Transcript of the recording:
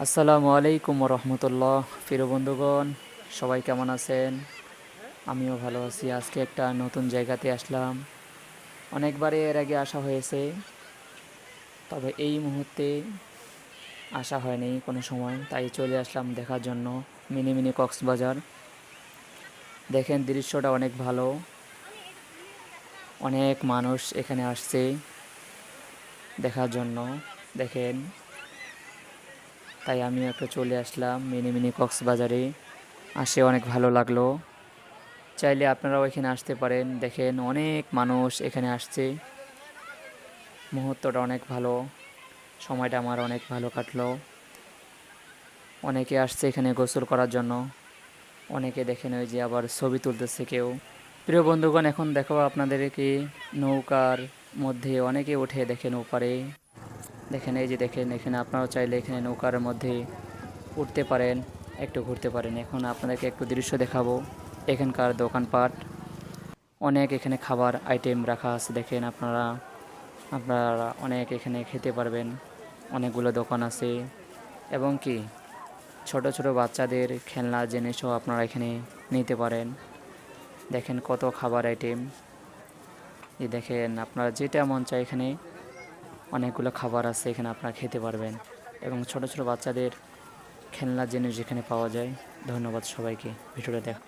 আসসালামু আলাইকুম রহমতুল্লাহ। প্রিয় বন্ধুগণ, সবাই কেমন আছেন? আমিও ভালো আছি। আজকে একটা নতুন জায়গাতে আসলাম। অনেকবারই এর আগে আসা হয়েছে। তবে এই মুহূর্তে আসা হয়নি কোনো সময়। তাই চলে আসলাম দেখার জন্য মিনি মিনি কক্সবাজার। দেখেন দৃশ্যটা অনেক ভালো। অনেক মানুষ এখানে আসছে দেখার জন্য। দেখেন। তাই আমিও একটু চলে আসলাম মিনি মিনি কক্সবাজারে। আসে অনেক ভালো লাগল। চাইলে আপনারাও এখানে আসতে পারেন। দেখেন অনেক মানুষ এখানে আসছে। মুহূর্তটা অনেক ভালো। সময়টা আমার অনেক ভালো কাটলো। অনেকে আসছে এখানে গোসল করার জন্য। অনেকে দেখেন ওই যে আবার ছবি তুলতেছে কেউ। প্রিয় বন্ধুগণ, এখন দেখো আপনাদেরকে নৌকার মধ্যে অনেকে উঠে দেখেন ওপারে। দেখেন, এই যে দেখেন, এখানে আপনারাও চাইলে এখানে নৌকার মধ্যে উঠতে পারেন, একটু ঘুরতে পারেন। এখন আপনাদেরকে একটু দৃশ্য দেখাবো, এখানকার দোকানপাট। অনেক এখানে খাবার আইটেম রাখা আছে, দেখেন আপনারা আপনারা অনেক এখানে খেতে পারবেন, অনেকগুলো দোকান আছে। এবং কি, ছোট ছোট বাচ্চাদের খেলনা জিনিসও আপনারা এখানে নিতে পারেন। দেখেন কত খাবার আইটেম দেখেন, আপনারা যেটা মন চায় এখানে অনেকগুলো খাবার আছে, এখানে আপনারা খেতে পারবেন। এবং ছোট ছোট বাচ্চাদের খেলনার জিনিস যেখানে পাওয়া যায়। ধন্যবাদ সবাইকে। ভিডিওটা দেখ